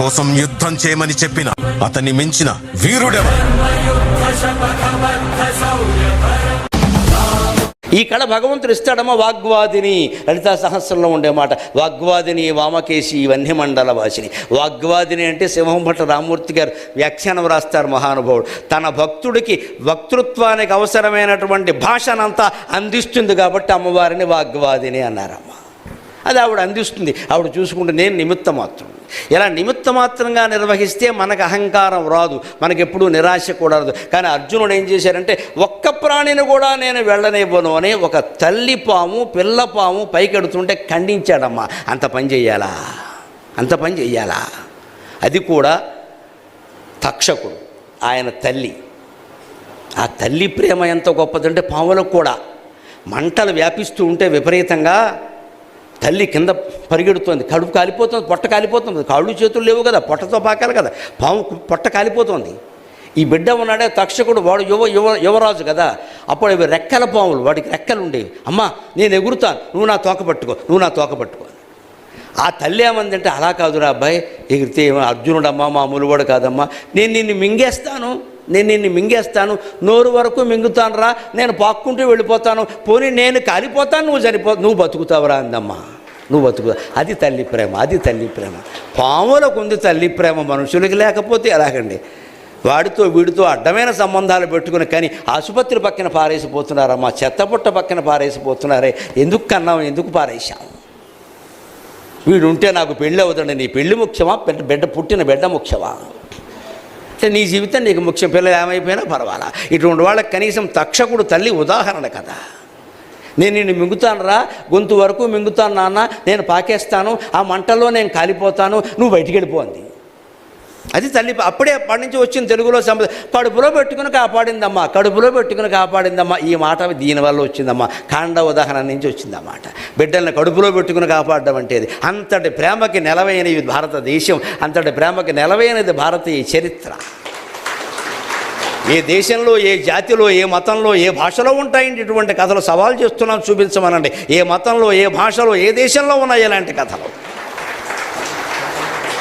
కోసం యుద్ధం చేయమని చెప్పిన అతన్ని మించిన వీరుడెవరు? ఈ కళ భగవంతుడు ఇస్తాడమ్మా వాగ్వాదిని. లలితా సహస్రంలో ఉండే మాట. వాగ్వాదిని వామకేశి వన్య మండల వాసిని వాగ్వాదిని అంటే సింహం భట్ల రామూర్తి గారు వ్యాఖ్యానం రాస్తారు మహానుభావుడు. తన భక్తుడికి వక్తృత్వానికి అవసరమైనటువంటి భాషనంతా అందిస్తుంది కాబట్టి అమ్మవారిని వాగ్వాదిని అన్నారమ్మ. అది ఆవిడ అందిస్తుంది. ఆవిడ చూసుకుంటే నేను నిమిత్త మాత్రం ఇలా నిమిత్త మాత్రంగా నిర్వహిస్తే మనకు అహంకారం రాదు మనకెప్పుడు నిరాశ కూడా రాదు. కానీ అర్జునుడు ఏం చేశారంటే ఒక్క ప్రాణిని కూడా నేను వెళ్ళనివ్వను అని ఒక తల్లి పాము పిల్ల పాము పైకెడుతుంటే ఖండించాడమ్మా. అంత పని చెయ్యాలా అంత పని చెయ్యాలా అది కూడా తక్షకుడు ఆయన తల్లి. ఆ తల్లి ప్రేమ ఎంత గొప్పదంటే పాములకు కూడా. మంటలు వ్యాపిస్తూ ఉంటే విపరీతంగా తల్లి కింద పరిగెడుతోంది కడుపు కాలిపోతుంది పొట్ట కాలిపోతుంది. కాళ్ళు చేతులు లేవు కదా పొట్టతో పాకాలి కదా పాము పొట్ట కాలిపోతుంది. ఈ బిడ్డ ఉన్నాడే తక్షకుడు వాడు యువ యువ యువరాజు కదా. అప్పుడు ఇవి రెక్కల పాములు వాడికి రెక్కలు ఉండేవి. అమ్మా నేను ఎగురుతాను నువ్వు నా తోక పట్టుకో నువ్వు నా తోక పట్టుకో ఆ తల్లి ఏమందంటే అలా కాదురా అబ్బాయి ఎగిరితే అర్జునుడమ్మా మామూలు వాడు కాదమ్మా. నేను నిన్ను మింగేస్తాను. నేను నిన్ను మింగేస్తాను. నోరు వరకు మింగుతాను రా నేను పాక్కుంటూ వెళ్ళిపోతాను. పోనీ నేను కాలిపోతాను నువ్వు చనిపో నువ్వు బతుకుతావురా అందమ్మా. నువ్వు బతుకు అది తల్లి ప్రేమ అది తల్లి ప్రేమ. పాములకు ఉంది తల్లి ప్రేమ మనుషులకి లేకపోతే ఎలాగండి? వాడితో వీడితో అడ్డమైన సంబంధాలు పెట్టుకుని కానీ ఆసుపత్రి పక్కన పారేసిపోతున్నారమ్మా. చెత్తపుట్ట పక్కన పారేసిపోతున్నారే. ఎందుకు కన్నాం ఎందుకు పారేసాం వీడు ఉంటే నాకు పెళ్ళి అవుతాడు. నీ పెళ్ళి ముఖ్యమా? బిడ్డ పుట్టిన బిడ్డ ముఖ్యమా? నీ జీవితం నీకు ముఖ్యం. పిల్లలు ఏమైపోయినా పర్వాలా. ఇటువంటి వాళ్ళకి కనీసం తక్షకుడు తల్లి ఉదాహరణ కదా. నేను నిన్ను మింగుతాను రా గొంతు వరకు మింగుతాను నాన్న నేను పాకేస్తాను ఆ మంటల్లో నేను కాలిపోతాను నువ్వు బయటికి వెళ్ళిపోంది అది తల్లి అప్పుడే అప్పటి నుంచి వచ్చింది తెలుగులో సంపద. కడుపులో పెట్టుకుని కాపాడిందమ్మా కడుపులో పెట్టుకుని కాపాడిందమ్మా. ఈ మాట దీనివల్ల వచ్చిందమ్మా. కాండ ఉదాహరణ నుంచి వచ్చిందన్నమాట. బిడ్డల్ని కడుపులో పెట్టుకుని కాపాడడం అంటే అంతటి ప్రేమకి నెలవైనది భారతదేశం. అంతటి ప్రేమకి నెలవైనది భారతీయ చరిత్ర. ఏ దేశంలో ఏ జాతిలో ఏ మతంలో ఏ భాషలో ఉంటాయండి ఇటువంటి కథలు? సవాల్ చేస్తున్నాం చూపించమనండి. ఏ మతంలో ఏ భాషలో ఏ దేశంలో ఉన్నాయి ఇలాంటి కథలు?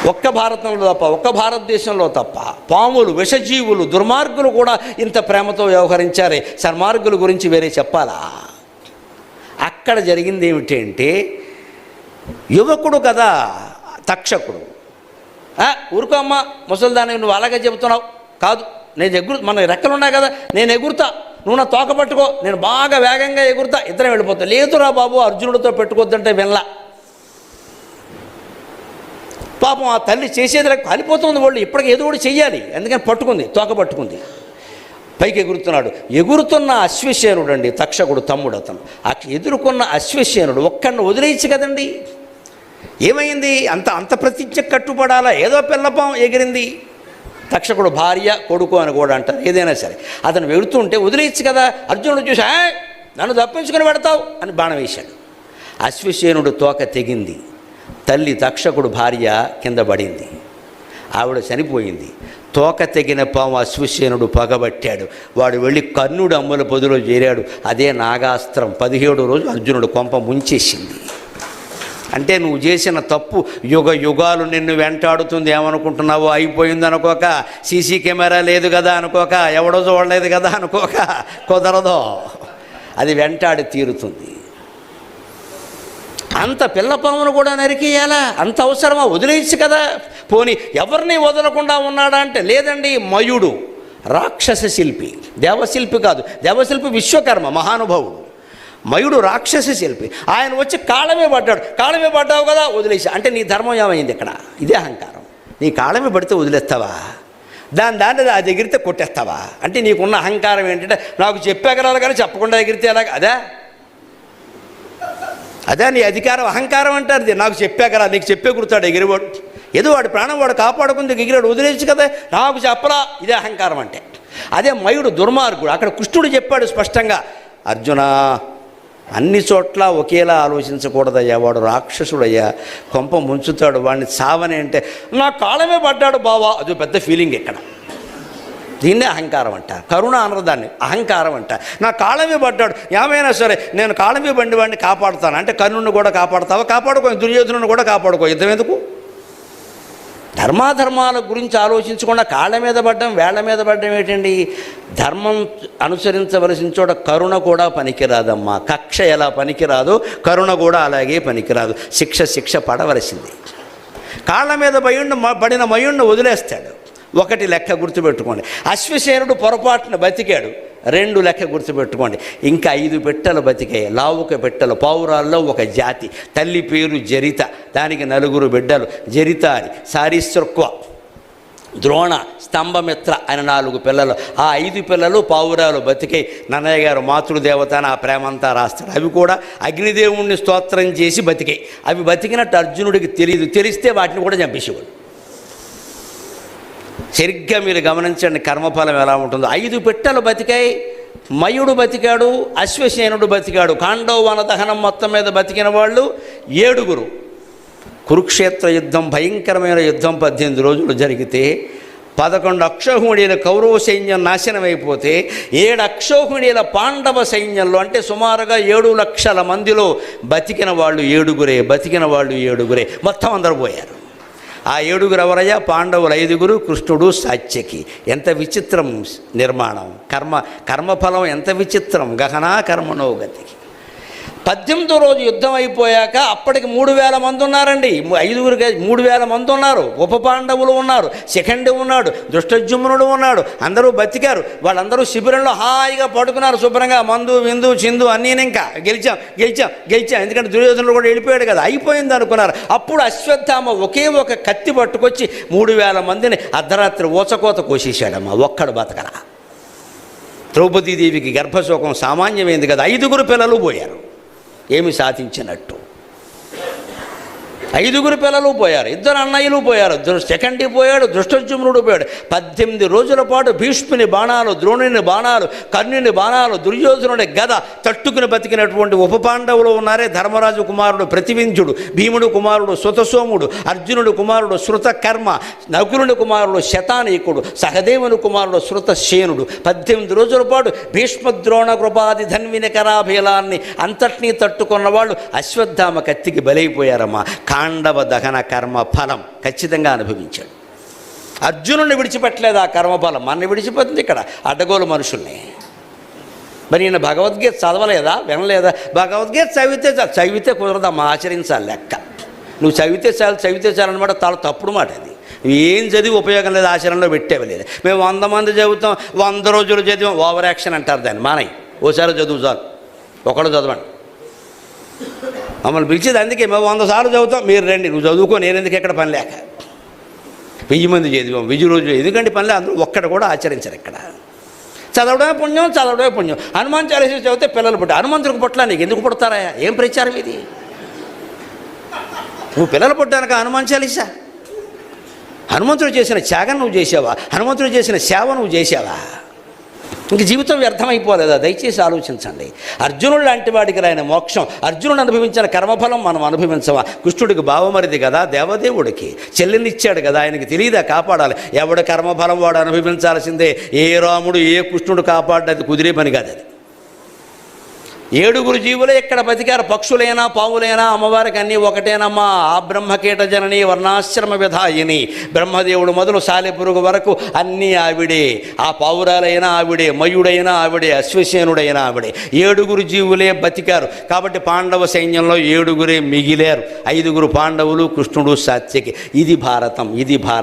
ఒక్క భారతంలో తప్ప ఒక్క భారతదేశంలో తప్ప పాములు విషజీవులు దుర్మార్గులు కూడా ఇంత ప్రేమతో వ్యవహరించారే. సన్మార్గుల గురించి వేరే చెప్పాలా? అక్కడ జరిగింది ఏమిటి అంటే యువకుడు కదా తక్షకుడు. ఊరుకో అమ్మ ముసలిదాన్ని నువ్వు అలాగే చెబుతున్నావు. కాదు నేను ఎగురు మన రెక్కలు ఉన్నాయి కదా నేను ఎగురుతా. నువ్వు నా తోక పట్టుకో నేను బాగా వేగంగా ఎగురుతా. ఇద్దరం వెళ్ళిపోతా. లేదురా బాబు అర్జునుడితో పెట్టుకోవద్దంటే వినలా. పాపం ఆ తల్లి చేసేది లేక కాలిపోతుంది వాళ్ళు ఇప్పటికి ఏదో కూడా చెయ్యాలి. అందుకని పట్టుకుంది తోక పట్టుకుంది. పైకి ఎగురుతున్నాడు. ఎగురుతున్న అశ్వసేనుడు అండి తక్షకుడు తమ్ముడు అతను. ఆ ఎదుర్కొన్న అశ్వసేనుడు ఒక్కడిని వదిలేయచ్చు కదండి. ఏమైంది? అంత అంత ప్రతిజ్ఞ కట్టుబడాలా? ఏదో పిల్లపం ఎగిరింది. తక్షకుడు భార్య కొడుకు అని కూడా అంటారు. ఏదైనా సరే. అతను వెళుతుంటే వదిలేయచ్చు కదా. అర్జునుడు చూసి నన్ను తప్పించుకుని పెడతావు అని బాణం వేశాడు. అశ్వసేనుడు తోక తెగింది. తల్లి తక్షకుడు భార్య కింద పడింది. ఆవిడ చనిపోయింది. తోక తెగిన పాము అశ్వసేనుడు పగబట్టాడు. వాడు వెళ్ళి కర్ణుడు అమ్ముల పొదిలో చేరాడు. అదే నాగాస్త్రం. పదిహేడు రోజు అర్జునుడు కొంప ముంచేసింది. అంటే నువ్వు చేసిన తప్పు యుగ యుగాలు నిన్ను వెంటాడుతుంది ఏమనుకుంటున్నావో అయిపోయింది అనుకోక సీసీ కెమెరా లేదు కదా అనుకోక ఎవడో చూడలేదు కదా అనుకోక కుదరదో. అది వెంటాడి తీరుతుంది. అంత పిల్లపామును కూడా నరికేయాలా? అంత అవసరమా? వదిలేయచ్చు కదా. పోని ఎవరిని వదలకుండా ఉన్నాడా అంటే లేదండి మయుడు రాక్షస శిల్పి. దేవశిల్పి కాదు. దేవశిల్పి విశ్వకర్మ మహానుభావుడు. మయుడు రాక్షస శిల్పి. ఆయన వచ్చి కాళమే పడ్డాడు. కాళమే పడ్డావు కదా వదిలేసి. అంటే నీ ధర్మం ఏమైంది ఇక్కడ? ఇదే అహంకారం. నీ కాళమే పడితే వదిలేస్తావా? దాని దాన్ని అది ఎగిరితే కొట్టేస్తావా? అంటే నీకున్న అహంకారం ఏంటంటే నాకు చెప్పగలరు కానీ చెప్పకుండా ఎగిరితే ఎలాగ? అదే? అదే నీ అధికారం అహంకారం అంటారు నాకు చెప్పా కదా నీకు చెప్పే గుర్తాడు ఎగిరివాడు. ఏదో వాడు ప్రాణం వాడు కాపాడుకుంది ఎగిరాడు వదిలేచ్చు కదా. నాకు చెప్పరా ఇదే అహంకారం అంటే. అదే మయుడు దుర్మార్గుడు. అక్కడ కృష్ణుడు చెప్పాడు స్పష్టంగా అర్జున అన్ని చోట్ల ఒకేలా ఆలోచించకూడదయ్యా. వాడు రాక్షసుడయ్యా. కొంప ముంచుతాడు. వాడిని చావని అంటే నా కాళ్ళమే పడ్డాడు బావా. అది పెద్ద ఫీలింగ్ ఇక్కడ. దీన్నే అహంకారం అంట. కరుణ అనరదాన్ని అహంకారం అంట. నా కాళమే పడ్డాడు. ఏమైనా సరే నేను కాళమి బండి వాడిని కాపాడుతాను. అంటే కర్ణుని కూడా కాపాడుతావా? కాపాడుకో. దుర్యోధనుని కూడా కాపాడుకో. యుద్ధం ఎందుకు? ధర్మాధర్మాల గురించి ఆలోచించకుండా కాళ్ళ మీద పడ్డం వేళ్ళ మీద పడ్డం ఏంటండి? ధర్మం అనుసరించవలసిన చోట కరుణ కూడా పనికిరాదమ్మా. కక్ష ఎలా పనికిరాదో? కరుణ కూడా అలాగే పనికిరాదు. శిక్ష శిక్ష పడవలసింది. కాళ్ళ మీద మయుండు పడిన మయుణ్ణి వదిలేస్తాడు. ఒకటి లెక్క గుర్తుపెట్టుకోండి. అశ్వసేనుడు పొరపాటున బతికాడు రెండు లెక్క గుర్తుపెట్టుకోండి. ఇంకా ఐదు పెట్టెలు బతికాయి. లావుక పెట్టెలు పౌరాల్లో ఒక జాతి. తల్లి పేరు జరిత దానికి నలుగురు బిడ్డలు. జరిత అని సారీశ్వక్వ ద్రోణ స్తంభమిత్ర అని నాలుగు పిల్లలు. ఆ ఐదు పిల్లలు పావురాలు బతికై నన్నయ్య గారు మాతృదేవత అని ఆ ప్రేమంతా రాస్తాడు. అవి కూడా అగ్నిదేవుణ్ణి స్తోత్రం చేసి బతికాయి. అవి బతికినట్టు అర్జునుడికి తెలియదు తెలిస్తే వాటిని కూడా చంపేసేవాడు. సరిగ్గా మీరు గమనించండి కర్మఫలం ఎలా ఉంటుందో. ఐదు పెట్టెలు బతికాయి మయుడు బతికాడు అశ్వసేనుడు బతికాడు. కాండవ దహనం మొత్తం మీద బతికిన వాళ్ళు ఏడుగురు. కురుక్షేత్ర యుద్ధం భయంకరమైన యుద్ధం పద్దెనిమిది రోజులు జరిగితే పదకొండు అక్షోహిణీల కౌరవ సైన్యం నాశనమైపోతే ఏడు అక్షోహిణీల పాండవ సైన్యంలో అంటే సుమారుగా ఏడు లక్షల మందిలో బతికిన వాళ్ళు ఏడుగురే బతికిన వాళ్ళు ఏడుగురే. మొత్తం అందరూ పోయారు. ఆ ఏడుగురు ఎవరయ్యా? పాండవులు ఐదుగురు కృష్ణుడు సాత్యకి. ఎంత విచిత్రం నిర్మాణం. కర్మ కర్మఫలం ఎంత విచిత్రం. గహనా కర్మణో గతికి. పద్దెనిమిదో రోజు యుద్ధం అయిపోయాక అప్పటికి మూడు వేల మంది ఉన్నారండి. ఐదుగురు మూడు వేల మంది ఉన్నారు. ఉప పాండవులు ఉన్నారు శిఖండి ఉన్నాడు దుష్టజుమ్నుడు ఉన్నాడు అందరూ బతికారు. వాళ్ళందరూ శిబిరంలో హాయిగా పడుకున్నారు శుభ్రంగా మందు విందు చిందు అన్నీ ఇంకా గెలిచాం గెలిచాం గెలిచాం. ఎందుకంటే దుర్యోధనుడు కూడా వెళ్ళిపోయాడు కదా అయిపోయింది అనుకున్నారు. అప్పుడు అశ్వత్థామ ఒకే ఒక కత్తి పట్టుకొచ్చి మూడు వేల మందిని అర్ధరాత్రి ఊచకోత కోసేశాడమ్మా ఒక్కడు బతకరా ద్రౌపదీదేవికి గర్భశోకం సామాన్యమైంది కదా ఐదుగురు పిల్లలు పోయారు. ఏమి సాధించినట్టు. ఐదుగురు పిల్లలు పోయారు ఇద్దరు అన్నయ్యలు పోయారు సెకండ్ పోయాడు దృష్టజుమ్నుడు పోయాడు. పద్దెనిమిది రోజుల పాటు భీష్ముని బాణాలు ద్రోణుని బాణాలు కర్ణుని బాణాలు దుర్యోధనుడి గద తట్టుకుని బతికినటువంటి ఉప పాండవులు ఉన్నారే. ధర్మరాజు కుమారుడు ప్రతివింధ్యుడు భీముడు కుమారుడు సుతసోముడు అర్జునుడు కుమారుడు శృతకర్మ నకులుని కుమారుడు శతానీకుడు సహదేవుని కుమారుడు శృతశేనుడు. పద్దెనిమిది రోజుల పాటు భీష్మద్రోణ కృపాది ధన్విని కరాభీలాన్ని అంతటినీ తట్టుకున్న వాళ్ళు అశ్వత్థామ కత్తికి బలైపోయారమ్మా. కాండవ దహన కర్మ ఫలం ఖచ్చితంగా అనుభవించాడు. అర్జునుడిని విడిచిపెట్టలేదు ఆ కర్మఫలం మన విడిచిపోతుంది ఇక్కడ అడ్డగోలు మనుషుల్ని. మరి ఈయన భగవద్గీత చదవలేదా? వినలేదా? భగవద్గీత చదివితే చాలు. చదివితే కుదరదమ్మా ఆచరించాలి లెక్క. నువ్వు చదివితే చాలు చదివితే చాలు చాలా తప్పుడు మాట అది. నువ్వు ఏం చదివి ఉపయోగం లేదు ఆచరణలో పెట్టేవి లేదు. మేము వంద మంది చదువుతాం వంద రోజులు చదివాం ఓవర్ యాక్షన్ అంటారు దాన్ని. మానయ్య ఓసారి చదువు చాలు. ఒకళ్ళు చదవండి. మమ్మల్ని పిలిచేది అందుకే మేము వంద సార్లు చదువుతాం. మీరు రండి నువ్వు చదువుకో నేను ఎందుకు ఎక్కడ పని లేక? వెయ్యి మంది చదివాం వెయ్యి రోజులు ఎందుకంటే పనిలే అందరూ ఒక్కడ కూడా ఆచరించరు ఇక్కడ. చదవడమే పుణ్యం చదవడమే పుణ్యం. హనుమాన్ చాలీస చదివితే పిల్లలు పుట్ట హనుమంతుడికి పుట్టలా నీకు? ఎందుకు పుడతారా? ఏం ప్రచారం ఇది? నువ్వు పిల్లలు పుట్టానక హనుమాన్ చాలీసా? హనుమంతుడు చేసిన త్యాగం నువ్వు చేసావా? హనుమంతుడు చేసిన సేవ నువ్వు చేసావా? ఇంక జీవితం వ్యర్థమైపోలేదా? దయచేసి ఆలోచించండి. అర్జునుడు లాంటి వాడికి రాయన మోక్షం అర్జునుడు అనుభవించిన కర్మఫలం మనం అనుభవించవా? కృష్ణుడికి బావమరిది కదా దేవదేవుడికి. చెల్లెనిచ్చాడు కదా ఆయనకి తెలియదా కాపాడాలి? ఎవడు కర్మఫలం వాడు అనుభవించాల్సిందే? ఏ రాముడు ఏ కృష్ణుడు కాపాడది కుదిరే పని కాదు అది ఏడుగురు జీవులే ఇక్కడ బతికారు. పక్షులైనా పావులైనా అమ్మవారికి అన్నీ ఒకటేనమ్మా. ఆ బ్రహ్మకీట జనని వర్ణాశ్రమ విధాయిని. బ్రహ్మదేవుడు మొదలు సాలెపురుగు వరకు అన్నీ ఆవిడే. ఆ పావురాలైనా ఆవిడే మయుడైనా ఆవిడే అశ్వసేనుడైనా ఆవిడే. ఏడుగురు జీవులే బతికారు. కాబట్టి పాండవ సైన్యంలో ఏడుగురే మిగిలారు. ఐదుగురు పాండవులు కృష్ణుడు సాత్యకి. ఇది భారతం ఇది భారతం.